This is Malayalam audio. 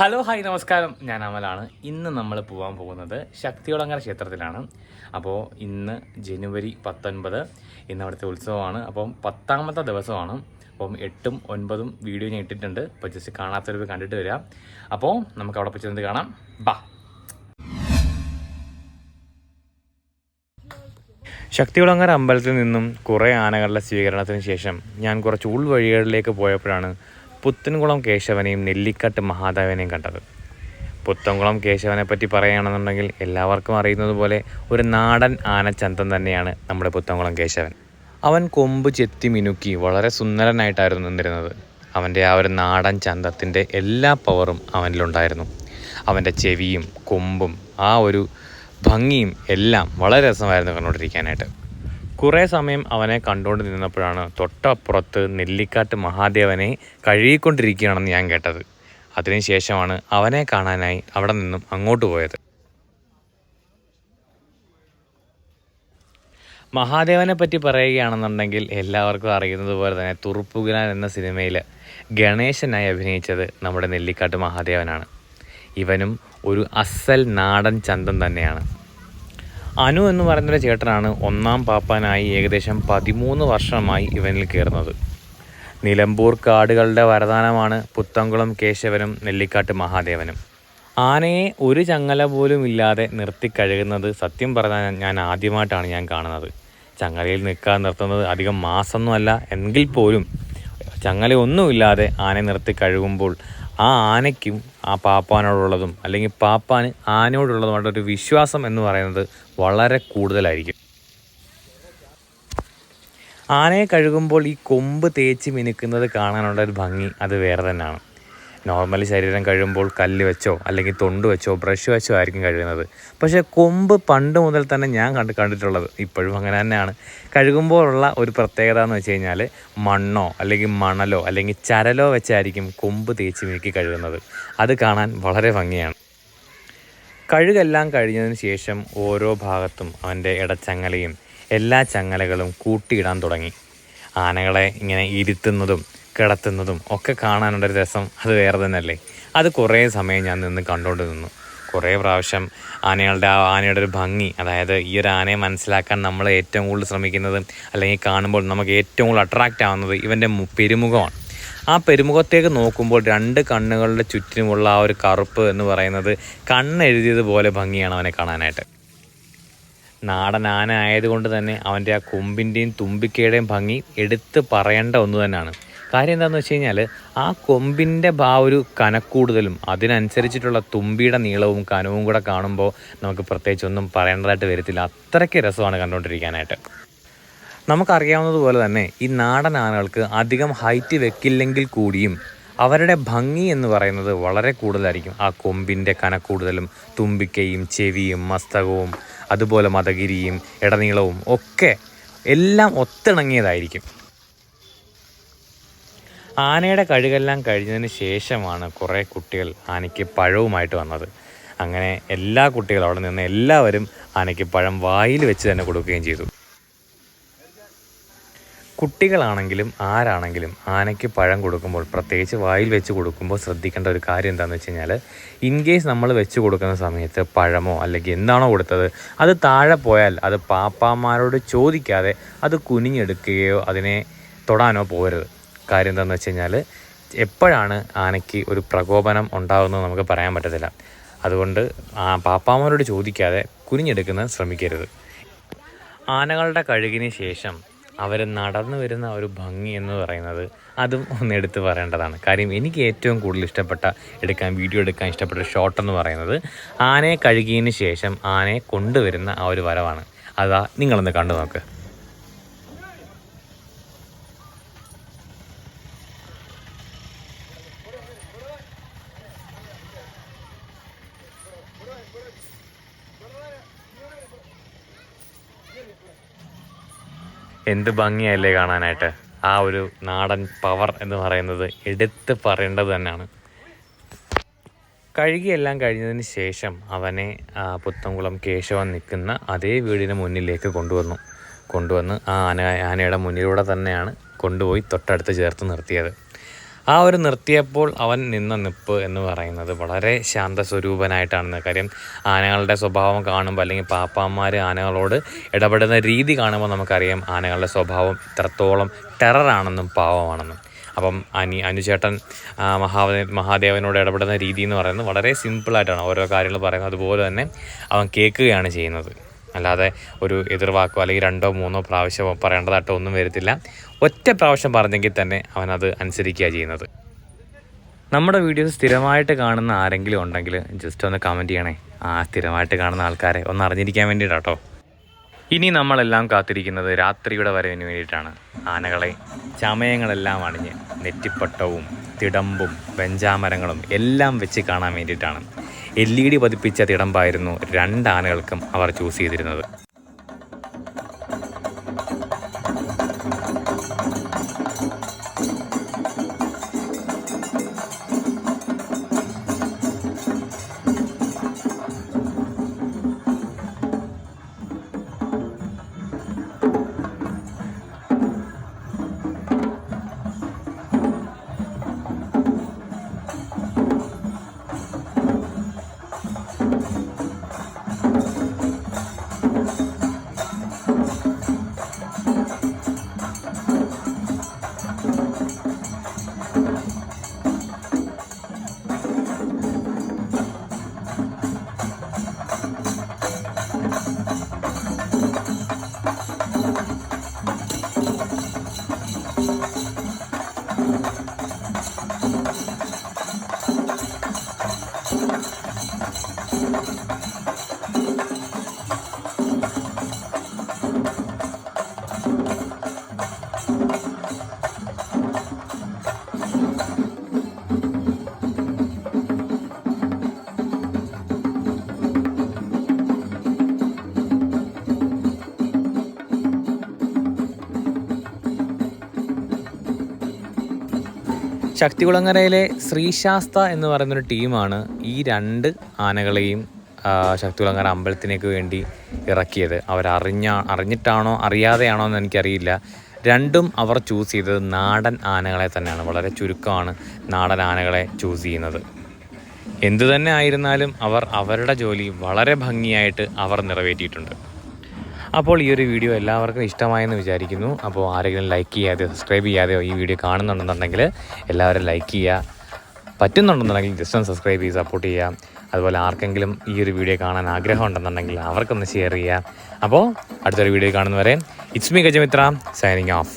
ഹലോ ഹായ് നമസ്കാരം. ഞാൻ അമലാണ്. ഇന്ന് നമ്മൾ പോകാൻ പോകുന്നത് ശക്തിയോളങ്ങര ക്ഷേത്രത്തിലാണ്. അപ്പോൾ ഇന്ന് ജനുവരി പത്തൊൻപത് ഇന്ന് അവിടുത്തെ ഉത്സവമാണ്. അപ്പം പത്താമത്തെ ദിവസമാണ്. അപ്പം എട്ടും ഒൻപതും വീഡിയോ ഞാൻ ഇട്ടിട്ടുണ്ട്. അപ്പോൾ ജസ്റ്റ് കാണാത്തൊരു കണ്ടിട്ട് വരാം. അപ്പോൾ നമുക്ക് അവിടെ പോയി കാണാം. ബാ. ശക്തികുളങ്ങര അമ്പലത്തിൽ നിന്നും കുറേ ആനകളുടെ സ്വീകരണത്തിന് ശേഷം ഞാൻ കുറച്ച് ഉൾവഴികളിലേക്ക് പോയപ്പോഴാണ് പുത്തൻകുളം കേശവനെയും നെല്ലിക്കാട്ട് മഹാദേവനെയും കണ്ടത്. പുത്തൻകുളം കേശവനെ പറ്റി പറയുകയാണെന്നുണ്ടെങ്കിൽ എല്ലാവർക്കും അറിയുന്നത് പോലെ ഒരു നാടൻ ആനച്ചന്തം തന്നെയാണ് നമ്മുടെ പുത്തൻകുളം കേശവൻ. അവൻ കൊമ്പ് ചെത്തി മിനുക്കി വളരെ സുന്ദരനായിട്ടായിരുന്നു നിന്നിരുന്നത്. അവന്റെ ആ ഒരു നാടൻ ചന്തത്തിന്റെ എല്ലാ പവറും അവനിലുണ്ടായിരുന്നു. അവന്റെ ചെവിയും കൊമ്പും ആ ഒരു ഭംഗിയും എല്ലാം വളരെ രസമായിരുന്നു കണ്ടുകൊണ്ടിരിക്കാനായിട്ട്. കുറേ സമയം അവനെ കണ്ടുകൊണ്ട് നിന്നപ്പോഴാണ് തൊട്ടപ്പുറത്ത് നെല്ലിക്കാട്ട് മഹാദേവനെ കഴുകിക്കൊണ്ടിരിക്കുകയാണെന്ന് ഞാൻ കേട്ടത്. അതിനുശേഷമാണ് അവനെ കാണാനായി അവിടെ നിന്നും അങ്ങോട്ട് പോയത്. മഹാദേവനെ പറ്റി പറയുകയാണെന്നുണ്ടെങ്കിൽ എല്ലാവർക്കും അറിയുന്നത് പോലെ തന്നെ തുറുപ്പുകുലാൻ എന്ന സിനിമയിൽ ഗണേശനായി അഭിനയിച്ചത് നമ്മുടെ നെല്ലിക്കാട്ട് മഹാദേവനാണ്. ഇവനും ഒരു അസൽ നാടൻ ചന്തം തന്നെയാണ്. അനു എന്ന് പറയുന്നൊരു ചേട്ടനാണ് ഒന്നാം പാപ്പാനായി ഏകദേശം പതിമൂന്ന് വർഷമായി ഇവനിൽ കയറുന്നത്. നിലമ്പൂർ കാടുകളുടെ വരദാനമാണ് പുത്തംകുളം കേശവനും നെല്ലിക്കാട്ട് മഹാദേവനും. ആനയെ ഒരു ചങ്ങല പോലും ഇല്ലാതെ നിർത്തി കഴുകുന്നത് സത്യം പറഞ്ഞാൽ ഞാൻ ആദ്യമായിട്ടാണ് ഞാൻ കാണുന്നത്. ചങ്ങലയിൽ നിൽക്കാൻ നിർത്തുന്നത് അധികം മാസമൊന്നുമല്ല എങ്കിൽ പോലും ചങ്ങല ഒന്നുമില്ലാതെ ആനയെ നിർത്തി കഴുകുമ്പോൾ ആ ആനയ്ക്കും ആ പാപ്പാനോടുള്ളതും അല്ലെങ്കിൽ പാപ്പാന് ആനയോടുള്ളതുമായിട്ട് ഒരു വിശ്വാസം എന്ന് പറയുന്നത് വളരെ കൂടുതലായിരിക്കും. ആനയെ കഴുകുമ്പോൾ ഈ കൊമ്പ് തേച്ച് മിനുക്കുന്നത് കാണാനുള്ള ഒരു ഭംഗി അത് വേറെ തന്നെയാണ്. നോർമലി ശരീരം കഴുകുമ്പോൾ കല്ല് വെച്ചോ അല്ലെങ്കിൽ തൊണ്ട് വെച്ചോ ബ്രഷ് വെച്ചോ ആയിരിക്കും കഴുകുന്നത്. പക്ഷേ കൊമ്പ് പണ്ട് മുതൽ തന്നെ ഞാൻ കണ്ട് കണ്ടിട്ടുള്ളത് ഇപ്പോഴും അങ്ങനെ തന്നെയാണ്. കഴുകുമ്പോഴുള്ള ഒരു പ്രത്യേകത എന്ന് വെച്ച് കഴിഞ്ഞാൽ മണ്ണോ അല്ലെങ്കിൽ മണലോ അല്ലെങ്കിൽ ചരലോ വെച്ചായിരിക്കും കൊമ്പ് തേച്ച് മിനുക്കി കഴുകുന്നത്. അത് കാണാൻ വളരെ ഭംഗിയാണ്. കഴുകെല്ലാം കഴിഞ്ഞതിന് ശേഷം ഓരോ ഭാഗത്തും അവന്റെ ഇടച്ചങ്ങലയും എല്ലാ ചങ്ങലകളും കൂട്ടിയിടാൻ തുടങ്ങി. ആനകളെ ഇങ്ങനെ ഇരുത്തുന്നതും കിടത്തുന്നതും ഒക്കെ കാണാനുള്ളൊരു രസം അത് വേറെ തന്നെയല്ലേ? അത് കുറേ സമയം ഞാൻ നിന്ന് കണ്ടുകൊണ്ട് നിന്നു കുറേ പ്രാവശ്യം ആനകളുടെ ആ ആനയുടെ ഒരു ഭംഗി അതായത് ഈ ഒരു ആനയെ മനസ്സിലാക്കാൻ നമ്മൾ ഏറ്റവും കൂടുതൽ ശ്രമിക്കുന്നത് അല്ലെങ്കിൽ കാണുമ്പോൾ നമുക്ക് ഏറ്റവും കൂടുതൽ അട്രാക്റ്റ് ആവുന്നത് ഇവന്റെ പെരുമുഖമാണ്. ആ പെരുമുഖത്തേക്ക് നോക്കുമ്പോൾ രണ്ട് കണ്ണുകളുടെ ചുറ്റിനുമുള്ള ആ ഒരു കറുപ്പ് എന്ന് പറയുന്നത് കണ്ണെഴുതിയതുപോലെ ഭംഗിയാണ് അവനെ കാണാനായിട്ട്. നാടൻ ആന ആയതുകൊണ്ട് തന്നെ അവന്റെ ആ കൊമ്പിന്റെയും തുമ്പിക്കയുടെയും ഭംഗി എടുത്ത് പറയേണ്ട ഒന്ന് തന്നെയാണ്. കാര്യം എന്താണെന്ന് വെച്ച് കഴിഞ്ഞാൽ ആ കൊമ്പിന്റെ ആ ഒരു കനക്കൂടുതലും അതിനനുസരിച്ചിട്ടുള്ള തുമ്പിയുടെ നീളവും കനവും കൂടെ കാണുമ്പോൾ നമുക്ക് പ്രത്യേകിച്ച് ഒന്നും പറയേണ്ടതായിട്ട് വരത്തില്ല. അത്രയ്ക്ക് രസമാണ് കണ്ടുകൊണ്ടിരിക്കാനായിട്ട്. നമുക്കറിയാവുന്നതുപോലെ തന്നെ ഈ നാടൻ ആനകൾക്ക് അധികം ഹൈറ്റ് വെക്കില്ലെങ്കിൽ കൂടിയും അവരുടെ ഭംഗി എന്ന് പറയുന്നത് വളരെ കൂടുതലായിരിക്കും. ആ കൊമ്പിന്റെ കനക്കൂടുതലും തുമ്പിക്കയും ചെവിയും മസ്തകവും അതുപോലെ മതഗിരിയും ഇടനീളവും ഒക്കെ എല്ലാം ഒത്തിണങ്ങിയതായിരിക്കും. ആനയുടെ കഴുകെല്ലാം കഴിഞ്ഞതിന് ശേഷമാണ് കുറേ കുട്ടികൾ ആനയ്ക്ക് പഴവുമായിട്ട് വന്നത്. അങ്ങനെ എല്ലാ കുട്ടികളും അവിടെ നിന്ന് എല്ലാവരും ആനയ്ക്ക് പഴം വായിൽ വെച്ച് തന്നെ കൊടുക്കുകയും ചെയ്തു. കുട്ടികളാണെങ്കിലും ആരാണെങ്കിലും ആനയ്ക്ക് പഴം കൊടുക്കുമ്പോൾ പ്രത്യേകിച്ച് വായിൽ വെച്ച് കൊടുക്കുമ്പോൾ ശ്രദ്ധിക്കേണ്ട ഒരു കാര്യം എന്താണെന്ന് വെച്ച് കഴിഞ്ഞാൽ ഇൻ കേസ് നമ്മൾ വെച്ച് കൊടുക്കുന്ന സമയത്ത് പഴമോ അല്ലെങ്കിൽ എന്താണോ കൊടുത്തത് അത് താഴെ പോയാൽ അത് പാപ്പാമാരോട് ചോദിക്കാതെ അത് കുനിഞ്ഞെടുക്കുകയോ അതിനെ തൊടാനോ പോകരുത്. കാര്യം എന്താണെന്ന് വെച്ച് കഴിഞ്ഞാൽ എപ്പോഴാണ് ആനയ്ക്ക് ഒരു പ്രകോപനം ഉണ്ടാകുന്നത് നമുക്ക് പറയാൻ പറ്റത്തില്ല. അതുകൊണ്ട് ആ പാപ്പാമാരോട് ചോദിക്കാതെ കുനിഞ്ഞെടുക്കുന്നത് ശ്രമിക്കരുത്. ആനകളുടെ കഴുകിന് ശേഷം അവർ നടന്നു വരുന്ന ഒരു ഭംഗി എന്ന് പറയുന്നത് അതും ഒന്ന് എടുത്ത് പറയേണ്ടതാണ്. കാര്യം എനിക്ക് ഏറ്റവും കൂടുതൽ ഇഷ്ടപ്പെട്ട എടുക്കാൻ വീഡിയോ എടുക്കാൻ ഇഷ്ടപ്പെട്ട ഷോട്ട് എന്ന് പറയുന്നത് ആനയെ കഴുകിയതിന് ശേഷം ആനയെ കൊണ്ടുവരുന്ന ആ ഒരു വരവാണ്. അതാ നിങ്ങളൊന്ന് കണ്ടു നോക്ക്. എന്ത് ഭംഗിയല്ലേ കാണാനായിട്ട്? ആ ഒരു നാടൻ പവർ എന്ന് പറയുന്നത് എടുത്ത് പറയേണ്ടത് തന്നെയാണ്. കഴുകിയെല്ലാം കഴിഞ്ഞതിന് ശേഷം അവനെ പുത്തംകുളം കേശവൻ നിൽക്കുന്ന അതേ വീടിന് മുന്നിലേക്ക് കൊണ്ടുവന്നു. കൊണ്ടുവന്ന് ആ ആന ആനയുടെ മുന്നിലൂടെ തന്നെയാണ് കൊണ്ടുപോയി തൊട്ടടുത്ത് ചേർത്ത് നിർത്തിയത്. ആ ഒരു നിർത്തിയപ്പോൾ അവൻ നിന്ന നിപ്പ് എന്ന് പറയുന്നത് വളരെ ശാന്ത സ്വരൂപനായിട്ടാണെന്ന കാര്യം. ആനകളുടെ സ്വഭാവം കാണുമ്പോൾ അല്ലെങ്കിൽ പാപ്പാന്മാർ ആനകളോട് ഇടപെടുന്ന രീതി കാണുമ്പോൾ നമുക്കറിയാം ആനകളുടെ സ്വഭാവം ഇത്രത്തോളം ടെററാണെന്നും പാവമാണെന്നും. അപ്പം അനി അനുചേട്ടൻ മഹാവ മഹാദേവനോട് ഇടപെടുന്ന രീതി എന്ന് പറയുന്നത് വളരെ സിമ്പിളായിട്ടാണ്. ഓരോ കാര്യങ്ങൾ പറയുന്നത് അതുപോലെ തന്നെ അവൻ കേൾക്കുകയാണ് ചെയ്യുന്നത്. അല്ലാതെ ഒരു എതിർവാക്കോ അല്ലെങ്കിൽ രണ്ടോ മൂന്നോ പ്രാവശ്യമോ പറയേണ്ടതായിട്ടോ ഒന്നും വരത്തില്ല. ഒറ്റ പ്രാവശ്യം പറഞ്ഞെങ്കിൽ തന്നെ അവനത് അനുസരിക്കുക ചെയ്യുന്നത്. നമ്മുടെ വീഡിയോസ് സ്ഥിരമായിട്ട് കാണുന്ന ആരെങ്കിലും ഉണ്ടെങ്കിൽ ജസ്റ്റ് ഒന്ന് കമന്റ് ചെയ്യണേ. ആ സ്ഥിരമായിട്ട് കാണുന്ന ആൾക്കാരെ ഒന്ന് അറിഞ്ഞിരിക്കാൻ വേണ്ടിയിട്ടാട്ടോ ഇനി നമ്മളെല്ലാം കാത്തിരിക്കുന്നത് രാത്രിയുടെ വരവിന് വേണ്ടിയിട്ടാണ്. ആനകളെ ചമയങ്ങളെല്ലാം അണിഞ്ഞ് നെറ്റിപ്പട്ടവും തിടമ്പും വെഞ്ചാമരങ്ങളും എല്ലാം വെച്ച് കാണാൻ വേണ്ടിയിട്ടാണ്. എൽ ഇ ഡി പതിപ്പിച്ച തിടമ്പായിരുന്നു രണ്ട് ആനകൾക്കും അവർ ചൂസ് ചെയ്തിരുന്നത്. ശക്തികുളങ്ങരയിലെ ശ്രീശാസ്ത എന്ന് പറയുന്നൊരു ടീമാണ് ഈ രണ്ട് ആനകളെയും ശക്തികുളങ്ങര അമ്പലത്തിനേക്ക് വേണ്ടി ഇറക്കിയത്. അവരറിഞ്ഞ അറിഞ്ഞിട്ടാണോ അറിയാതെയാണോ എന്ന് എനിക്കറിയില്ല. രണ്ടും അവർ ചൂസ് ചെയ്തത് നാടൻ ആനകളെ തന്നെയാണ്. വളരെ ചുരുക്കമാണ് നാടൻ ആനകളെ ചൂസ് ചെയ്യുന്നത്. എന്തു തന്നെ ആയിരുന്നാലും അവർ അവരുടെ ജോലി വളരെ ഭംഗിയായിട്ട് അവർ നിറവേറ്റിയിട്ടുണ്ട്. അപ്പോൾ ഈ ഒരു വീഡിയോ എല്ലാവർക്കും ഇഷ്ടമായെന്ന് വിചാരിക്കുന്നു. അപ്പോൾ ആരെങ്കിലും ലൈക്ക് ചെയ്യാതെ സബ്സ്ക്രൈബ് ചെയ്യാതെയോ ഈ വീഡിയോ കാണുന്നുണ്ടെന്നുണ്ടെങ്കിൽ എല്ലാവരും ലൈക്ക് ചെയ്യുക. പറ്റുന്നുണ്ടെന്നുണ്ടെങ്കിൽ ജസ്റ്റ് ഒന്ന് സബ്സ്ക്രൈബ് ചെയ്ത് സപ്പോർട്ട് ചെയ്യുക. അതുപോലെ ആർക്കെങ്കിലും ഈ ഒരു വീഡിയോ കാണാൻ ആഗ്രഹം ഉണ്ടെന്നുണ്ടെങ്കിൽ അവർക്കൊന്ന് ഷെയർ ചെയ്യുക. അപ്പോൾ അടുത്തൊരു വീഡിയോ കാണുന്നവരെ it's me Gajamitra signing off